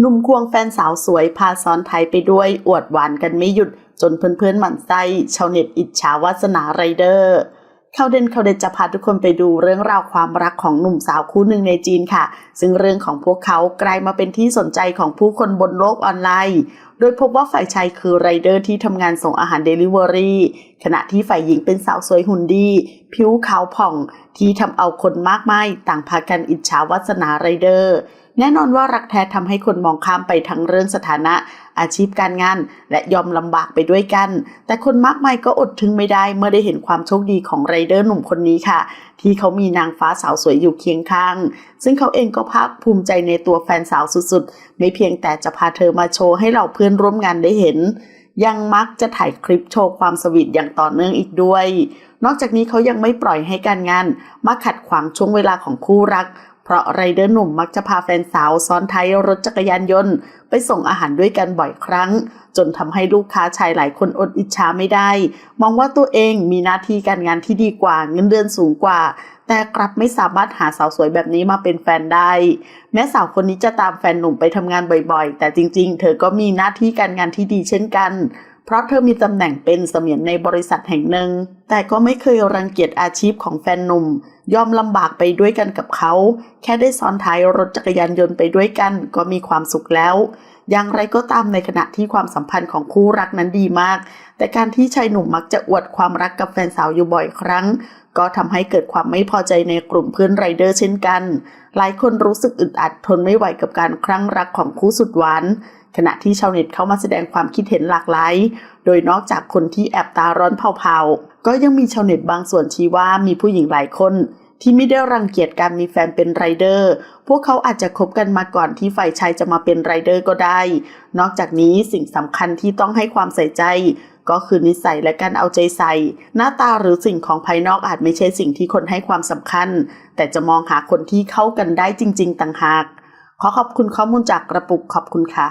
หนุ่มควงแฟนสาวสวยพาซ้อนไทยไปด้วยอวดหวานกันไม่หยุดจนเพื่อนๆหมั่นไส้ชาวเน็ตอิจฉาวาสนาไรเดอร์ข่าวเด่นข่าวเด็ดจะพาทุกคนไปดูเรื่องราวความรักของหนุ่มสาวคู่หนึ่งในจีนค่ะ ซึ่งเรื่องของพวกเขากลายมาเป็นที่สนใจของผู้คนบนโลกออนไลน์ โดยพบว่าฝ่ายชายคือไรเดอร์ที่ทำงานส่งอาหารเดลิเวอรี่ขณะที่ฝ่ายหญิงเป็นสาวสวยหุ่นดี ผิวขาวผ่องที่ทำเอาคนมากมายต่างพากันอิจฉาวาสนาไรเดอร์ แน่นอนว่ารักแท้ทำให้คนมองข้ามไปทั้งเรื่องสถานะ อาชีพการงาน และยอมลำบากไปด้วยกัน แต่คนมากมายก็อดทึงไม่ได้เมื่อได้เห็นความโชคดีของไรเดอร์หนุ่มคนนี้ค่ะ ที่เขามีนางฟ้าสาวสวยอยู่เคียงข้าง ซึ่งเขาเองก็ภาคภูมิใจในตัวแฟนสาวสุดๆ ไม่เพียงแต่จะพาเธอมาโชว์ให้เราเพื่อนร่วมงานได้เห็น ยังมักจะถ่ายคลิปโชว์ความสวีทอย่างต่อเนื่องอีกด้วยนอกจากนี้เขายังไม่ปล่อยให้การงานมาขัดขวางช่วงเวลาของคู่รัก เพราะไรเดอร์หนุ่มมักจะพาแฟนสาวซ้อนท้ายรถจักรยานยนต์ ไปส่งอาหารด้วยกันบ่อยครั้ง จนทำให้ลูกค้าชายหลายคนอดอิจฉาไม่ได้ มองว่าตัวเองมีหน้าที่การงานที่ดีกว่าเงินเดือนสูงกว่า แต่กลับไม่สามารถหาสาวสวยแบบนี้มาเป็นแฟนได้ แม้สาวคนนี้จะตามแฟนหนุ่มไปทำงานบ่อยๆ แต่จริงๆ เธอก็มีหน้าที่การงานที่ดีเช่นกัน เพราะเธอมีตำแหน่งเป็นเสมียนในบริษัทแห่งหนึ่ง แต่ก็ไม่เคยรังเกียจอาชีพของแฟนหนุ่ม ยอมลำบากไปด้วยกันกับเขา แค่ได้ซ้อนท้ายรถจักรยานยนต์ไปด้วยกันก็มีความสุขแล้ว อย่างไรก็ตามในขณะที่ความสัมพันธ์ของคู่รักนั้นดีมาก แต่การที่ชายหนุ่มมักจะอวดความรักกับแฟนสาวอยู่บ่อยครั้ง ก็ทำให้เกิดความไม่พอใจในกลุ่มเพื่อนไรเดอร์เช่นกัน หลายคนรู้สึกอึดอัดทนไม่ไหวกับการคลั่งรักของคู่สุดหวานขณะที่ชาวเน็ตเข้ามาแสดงความคิดเห็นหลากหลาย โดยนอกจากคนที่แอบตาร้อนเผาๆ ก็ยังมีชาวเน็ตบางส่วนชี้ว่ามีผู้หญิงหลายคน ที่ไม่ได้รังเกียจการมีแฟนเป็นไรเดอร์ พวกเขาอาจจะคบกันมาก่อนที่ฝ่ายชายจะมาเป็นไรเดอร์ก็ได้ นอกจากนี้สิ่งสำคัญที่ต้องให้ความใส่ใจ ก็คือนิสัยและการเอาใจใส่ หน้าตาหรือสิ่งของภายนอกอาจไม่ใช่สิ่งที่คนให้ความสำคัญ แต่จะมองหาคนที่เข้ากันได้จริง ๆ ต่างหาก ขอขอบคุณข้อมูลจากกระปุกขอบคุณค่ะ